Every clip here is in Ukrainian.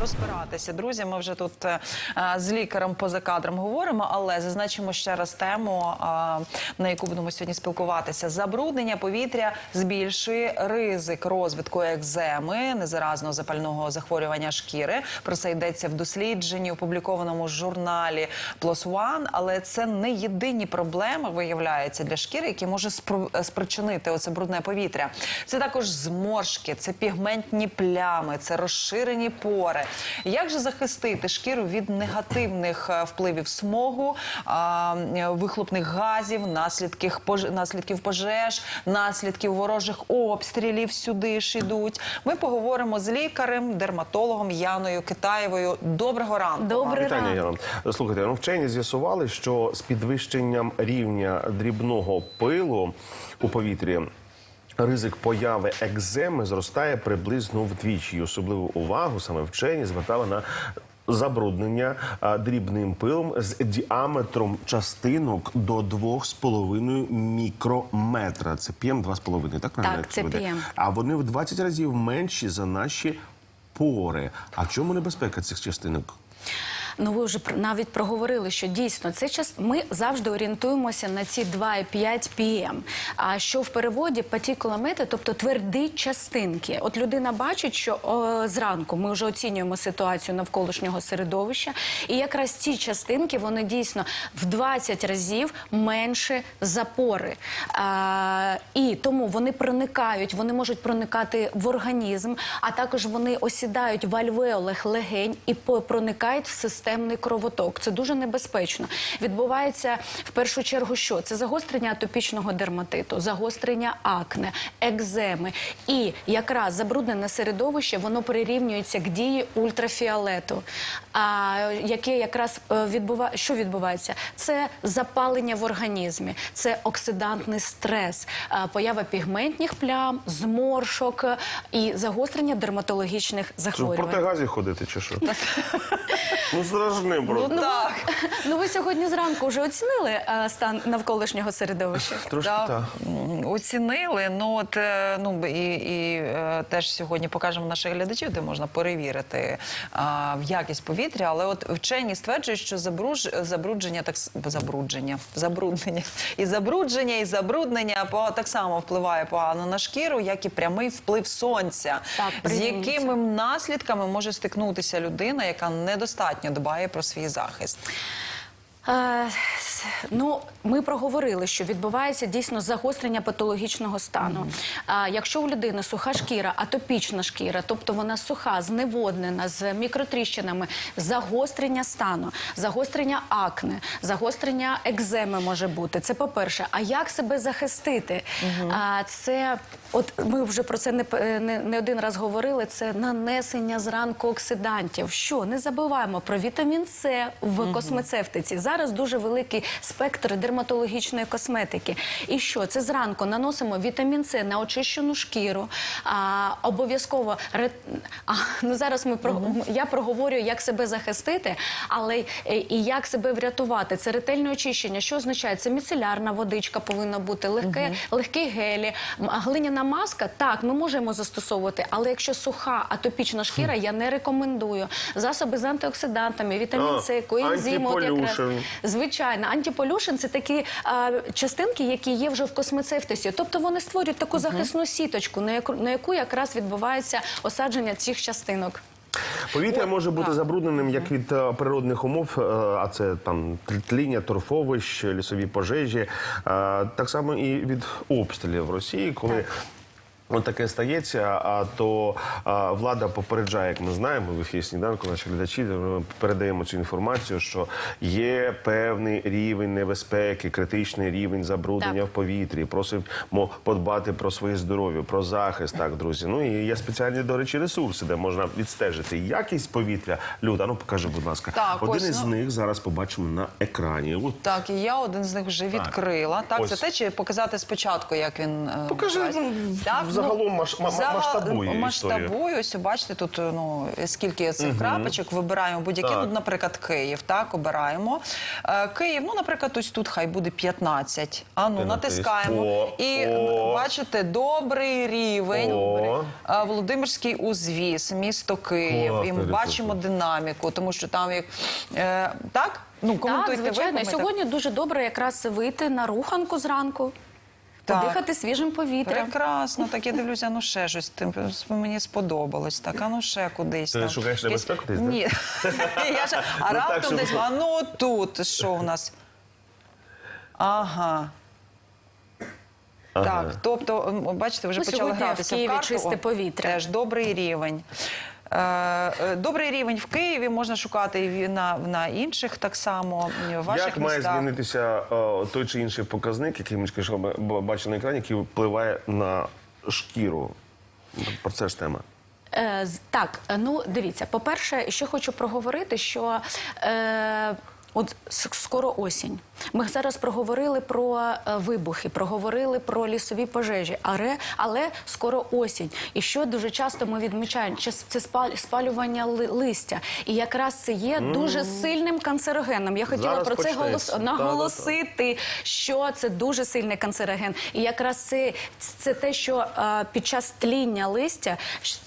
Розбиратися. Друзі, ми вже тут е, з лікарем поза кадром говоримо, але зазначимо ще раз тему, е, на яку будемо сьогодні спілкуватися. Забруднення повітря збільшує ризик розвитку екземи, незаразного запального захворювання шкіри. Про це йдеться в дослідженні, опублікованому журналі PLOS ONE, але це не єдині проблеми, виявляється, для шкіри, які може спро- спричинити оце брудне повітря. Це також зморшки, це пігментні плями, це розширені пори. Як же захистити шкіру від негативних е, впливів смогу, а, е, вихлопних газів, наслідків пож- наслідків пожеж, наслідків ворожих обстрілів сюди ж ідуть? Ми поговоримо з лікарем, дерматологом Яною Китаєвою. Доброго ранку. Вітання, Яна. Слухайте, ну вчені з'ясували, що з підвищенням рівня дрібного пилу у повітрі. Ризик появи екземи зростає приблизно вдвічі. І особливу увагу саме вчені звертали на забруднення дрібним пилом з діаметром частинок до 2,5 мікрометра. Це PM 2,5, так? Так, це? PM. А вони в 20 разів менші за наші пори. А в чому небезпека цих частинок? Ну ви вже навіть проговорили, що дійсно це час. Ми завжди орієнтуємося на ці 2,5 pm. А що в переводі патікуломети, тобто тверді частинки. От людина бачить, що о, зранку ми вже оцінюємо ситуацію навколишнього середовища, і якраз ці частинки вони дійсно в 20 разів менше запори. А, і тому вони проникають, вони можуть проникати в організм, а також вони осідають в альвеолах легень і проникають в системний кровоток. Це дуже небезпечно. Відбувається в першу чергу, що це загострення атопічного дерматиту, загострення акне, екземи. І якраз забруднене середовище воно прирівнюється к дії ультрафіолету, яке якраз е, відбува... що відбувається? Це запалення в організмі, це оксидантний стрес, е, поява пігментних плям, зморшок е, і загострення дерматологічних Що в захворювань. протигазі ходити чи що? ну страшним просто. Так. Ну ви сьогодні зранку вже оцінили стан навколишнього середовища? Трошки Да, так. Оцінили. Ну от ну і, і теж сьогодні покажемо наших глядачів, де можна перевірити а, в якість повітря. Але от вчені стверджують, що забруж, забрудження так забрудження, забруднення і забрудження, і забруднення по так само впливає погано на шкіру, як і прямий вплив сонця, Так, з якими наслідками може стикнутися людина, яка недостатньо дбає про свій захист. Ну, ми проговорили, що відбувається дійсно загострення патологічного стану. А якщо у людини суха шкіра, атопічна шкіра, тобто вона суха, зневоднена з мікротріщинами, загострення стану, загострення акне, загострення екземи може бути. Це по-перше. А як себе захистити? А, це от ми вже про це не, не, не один раз говорили. Це нанесення зранку оксидантів. Що не забуваємо про вітамін С в космецевтиці. Зараз дуже великий спектр дерматологічної косметики. І що це зранку наносимо вітамін С на очищену шкіру. А, обов'язково ре- а, ну зараз ми про я проговорюю, як себе захистити, але е, і як себе врятувати. Це ретельне очищення. Що означає? Це міцелярна водичка повинна бути, легке, легкі гелі, м, а маска. Так, ми можемо застосовувати, але якщо суха атопічна шкіра, я не рекомендую. Засоби з антиоксидантами, вітамін С, коензим, якраз. Звичайно, антиполюшн це такі а, частинки, які є вже в космецевтисі. Тобто вони створюють таку захисну сіточку, на яку, на яку якраз відбувається осадження цих частинок. Повітря може бути забрудненим як від е, природних умов, е, а це там тління торфовищ, лісові пожежі, е, так само і від обстрілів в Росії, коли. От таке стається, а то а, влада попереджає, як ми знаємо, в ефірі сніданку наші глядачі ми передаємо цю інформацію, що є певний рівень небезпеки, критичний рівень забруднення Так. в повітрі. Просимо подбати про своє здоров'я, про захист. Так, друзі. Ну і є спеціальні, до речі, ресурси, де можна відстежити якість повітря. Люда, ну покажи, будь ласка, Так, один ось, із ну- них зараз побачимо на екрані. От Так, і я один з них вже відкрила. Так, Ось. це те, чи показати спочатку, як він е, Покажи, ну, так, загалом маш, ма- Зага- масштабує історію. Ось бачите, тут ну скільки цих крапочок вибираємо будь-які. Ну, наприклад, Київ. Так, обираємо. Е, Київ, ну, наприклад, ось тут хай буде 15. А ну, натискаємо. О, І о. бачите, добрий рівень. О. Е, Володимирський узвіз, місто Київ. Класний і ми бачимо динаміку, тому що там як е, так. Ну, коментуйте Так, звичайно. ви. Сьогодні дуже добре якраз вийти на руханку зранку, Так. подихати свіжим повітрям. Прекрасно, так я дивлюся, ну ще щось тим мені сподобалось. Так, а ну ще кудись. Ти там. шукаєш Якесь- небезпеку десь, да? Ні. я ж, а Ну, так, раптом щоб- десь, а ну тут що у нас? Ага. Ага. Так, тобто, м, бачите, вже Ну, почали сьогодні гратися в Києві карту. чисте повітря. Теж добрий рівень. Е, е, Добрий рівень в Києві можна шукати і на, на інших так само в ваших Як має містах. змінитися е, той чи інший показник, який ми бачили на екрані, який впливає на шкіру? Про це ж тема. Е, так, ну дивіться, по-перше, що хочу проговорити, що е, от скоро осінь. Ми зараз проговорили про е, вибухи, проговорили про лісові пожежі, але, але скоро осінь. І що дуже часто ми відмічаємо, це спалювання листя. І якраз це є дуже сильним канцерогеном. Я хотіла Зараз про це голос... Наголосити, що це дуже сильний канцероген. І якраз це, це те, що е, під час тління листя,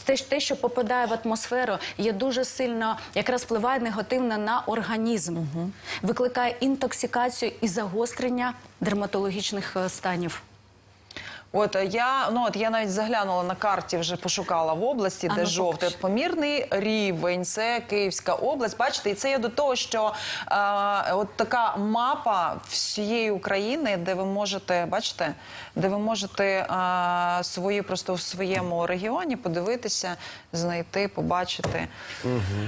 те, те, що попадає в атмосферу, є дуже сильно якраз впливає негативно на організм, викликає інтоксикацію і загострення дерматологічних е, станів. От е, я ну от я навіть заглянула на карті, вже пошукала в області, А де ну, жовтий покажи. помірний рівень. Це Київська область. Бачите, і це є до того, що е, от така мапа всієї України, де ви можете, бачите, де ви можете е, свої просто в своєму регіоні подивитися, знайти, побачити.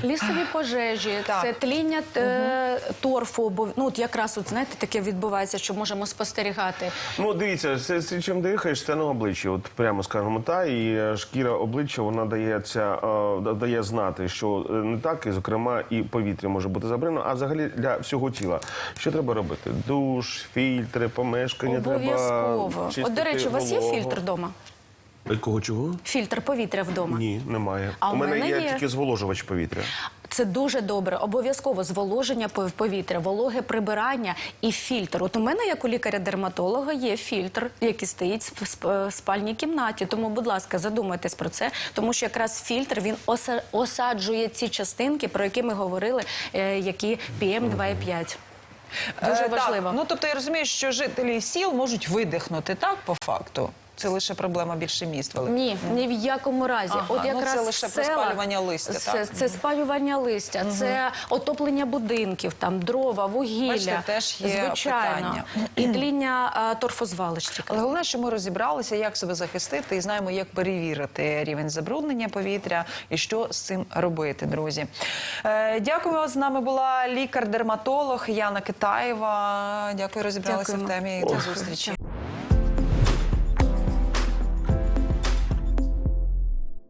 Лісові пожежі, Так. це тління е, торфу, бо ну от якраз от знаєте, таке відбувається, що можемо спостерігати. Ну, дивіться, це, це чим дихаєш, це на обличчі. От прямо скажемо та, і е, шкіра обличчя вона дається, е, дає знати, що е, не так, і зокрема, і повітря може бути забрано, а взагалі для всього тіла. Що треба робити? Душ, фільтри, помешкання Обов'язково. треба. От, до речі, у вас є фільтр вдома? Якого чого? Фільтр повітря вдома? Ні, немає. А у у мене, мене є, є. тільки зволожувач повітря. Це дуже добре. Обов'язково зволоження повітря, вологе прибирання і фільтр. От у мене, як у лікаря-дерматолога, є фільтр, який стоїть в спальній кімнаті. Тому, будь ласка, задумайтесь про це, тому що якраз фільтр він оса- осаджує ці частинки, про які ми говорили, е, які PM2,5. Дуже Е, важливо. Так, ну тобто я розумію, що жителі сіл можуть видихнути, так, по факту. Це лише проблема більше міст великих. Ні, ні в якому разі. Ага, От ну, це лише в про спалювання листя, Це, так? це спалювання листя, це отоплення будинків, там дрова, вугілля. Бачите, теж є звичайно. питання. І тління а, торфозвалищ. Але головне, що ми розібралися, як себе захистити, і знаємо, як перевірити рівень забруднення повітря і що з цим робити, друзі. Е, дякуємо. З нами була лікар-дерматолог Яна Китаєва. Дякую, розібралися Дякуємо. в темі. До зустрічі.